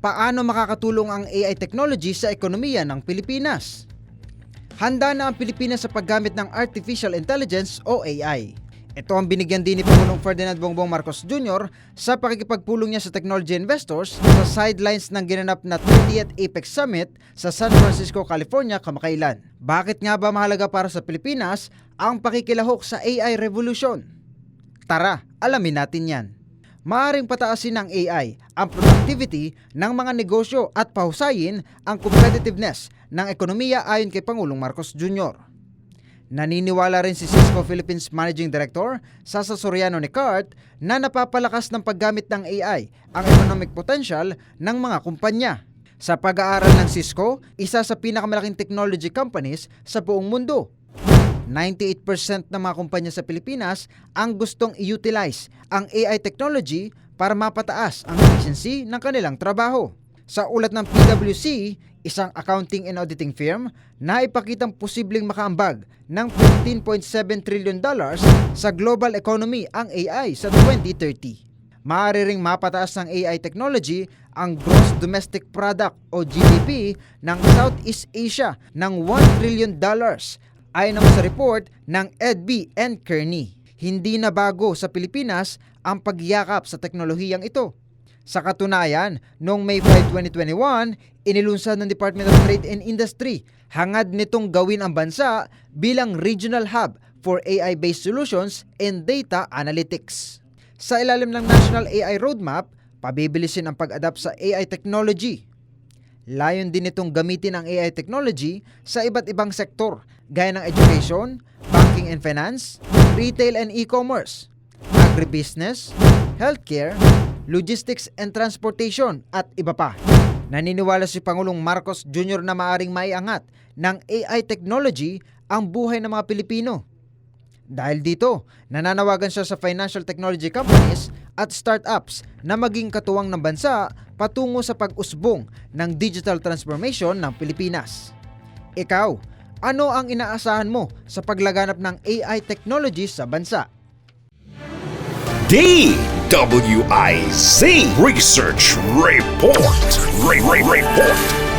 paano makakatulong ang AI technology sa ekonomiya ng Pilipinas? Handa na ang Pilipinas sa paggamit ng Artificial Intelligence o AI. Ito ang binigyan din ni Pangulong Ferdinand Bongbong Marcos Jr. sa pakikipagpulong niya sa technology investors sa sidelines ng ginanap na 30th APEC Summit sa San Francisco, California kamakailan. Bakit nga ba mahalaga para sa Pilipinas ang pakikilahok sa AI revolution? Tara, alamin natin yan. Maaring pataasin ng AI ang productivity ng mga negosyo at pahusayin ang competitiveness ng ekonomiya ayon kay Pangulong Marcos Jr. Naniniwala rin si Cisco Philippines Managing Director Sasa Soriano ni CART na napapalakas ng paggamit ng AI ang economic potential ng mga kumpanya. Sa pag-aaral ng Cisco, isa sa pinakamalaking technology companies sa buong mundo 98% ng mga kumpanya sa Pilipinas ang gustong i-utilize ang AI technology para mapataas ang efficiency ng kanilang trabaho. Sa ulat ng PwC, isang accounting and auditing firm, na ipakitang posibleng makaambag ng 15.7 trillion dollars sa global economy ang AI sa 2030. Maaari ring mapataas ng AI technology ang gross domestic product o GDP ng Southeast Asia ng 1 trillion dollars Ayon sa report ng EDB and Kearney, hindi na bago sa Pilipinas ang pagyakap sa teknolohiyang ito. Sa katunayan, noong May 5, 2021, inilunsad ng Department of Trade and Industry hangad nitong gawin ang bansa bilang regional hub for AI-based solutions and data analytics. Sa ilalim ng National AI Roadmap, pabibilisin ang pag-adapt sa AI technology Layon din itong gamitin ang AI technology sa iba't ibang sektor gaya ng education, banking and finance, retail and e-commerce, agribusiness, healthcare, logistics and transportation at iba pa. Naniniwala si Pangulong Marcos Jr. na maaring maiangat ng AI technology ang buhay ng mga Pilipino. Dahil dito, nananawagan siya sa financial technology companies at startups na maging katuwang ng bansa patungo sa pag-usbong ng digital transformation ng Pilipinas. Ikaw, ano ang inaasahan mo sa paglaganap ng AI technology sa bansa? DWIZ Research Report. Re- Re- Report.